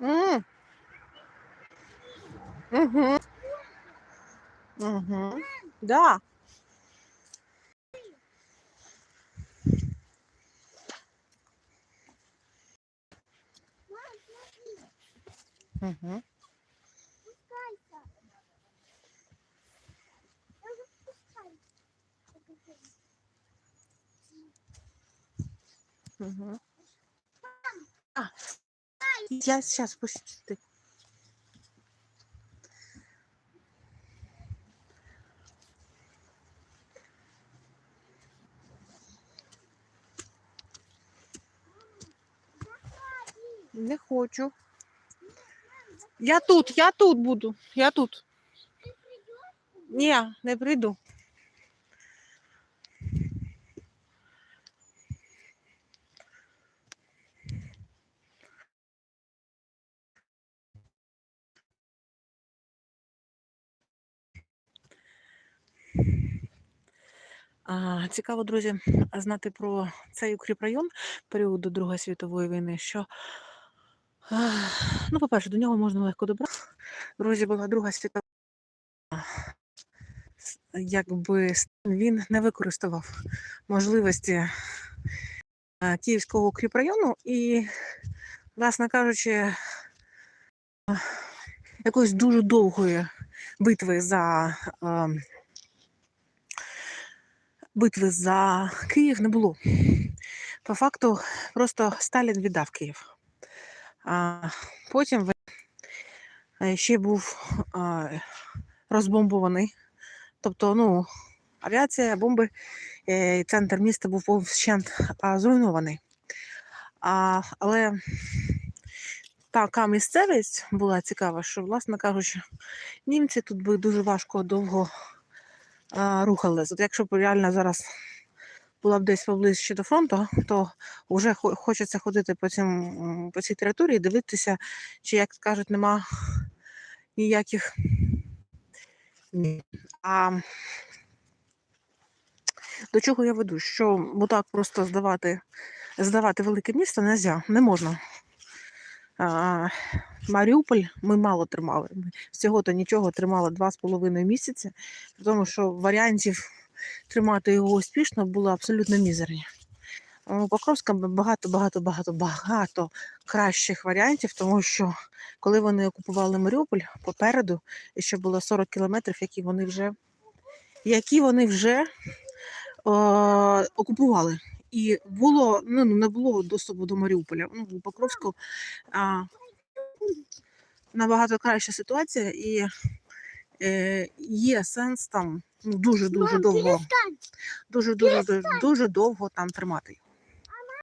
М. Мгм. Мгм. Да. Мгм. Мгм. А, я сейчас пусть ты. Не хочу. Я тут, я тут буду. Я тут. Ні, не прийду. Цікаво, друзі, знати про цей укріпрайон періоду Другої світової війни, що, ну, по-перше, до нього можна легко добратися. Друзі, була Друга світова. С- Якби він не використовував можливості Київського укріпрайону і, власне кажучи, якоїсь дуже довгої битви за ем, битви за Київ не було. По факту, просто Сталін віддав Київ. А потім е, ще був а, розбомбований. Тобто, ну, авіація, бомби, е, центр міста був вщент зруйнований. Але така місцевість була цікава, що, власне кажучи, німці тут би дуже важко довго а, рухались. От якщо б реально зараз була б десь поближче до фронту, то вже хочеться ходити по, цим, по цій території, дивитися, чи, як кажуть, нема ніяких. Ні. А до чого я веду? Що отак просто здавати, здавати велике місто не можна. Маріуполь ми мало тримали. Ми всього-то нічого тримали два з половиною місяці, тому що варіантів тримати його успішно було абсолютно мізерні. У Покровська багато, багато, багато, багато кращих варіантів, тому що коли вони окупували Маріуполь попереду, і ще було 40 кілометрів, які вони вже, які вони вже е, окупували. І було, ну, не було доступу до Маріуполя. Ну, у Покровську а, набагато краща ситуація, і е, є сенс там ну, дуже дуже довго, дуже дуже дуже дуже довго там тримати. його.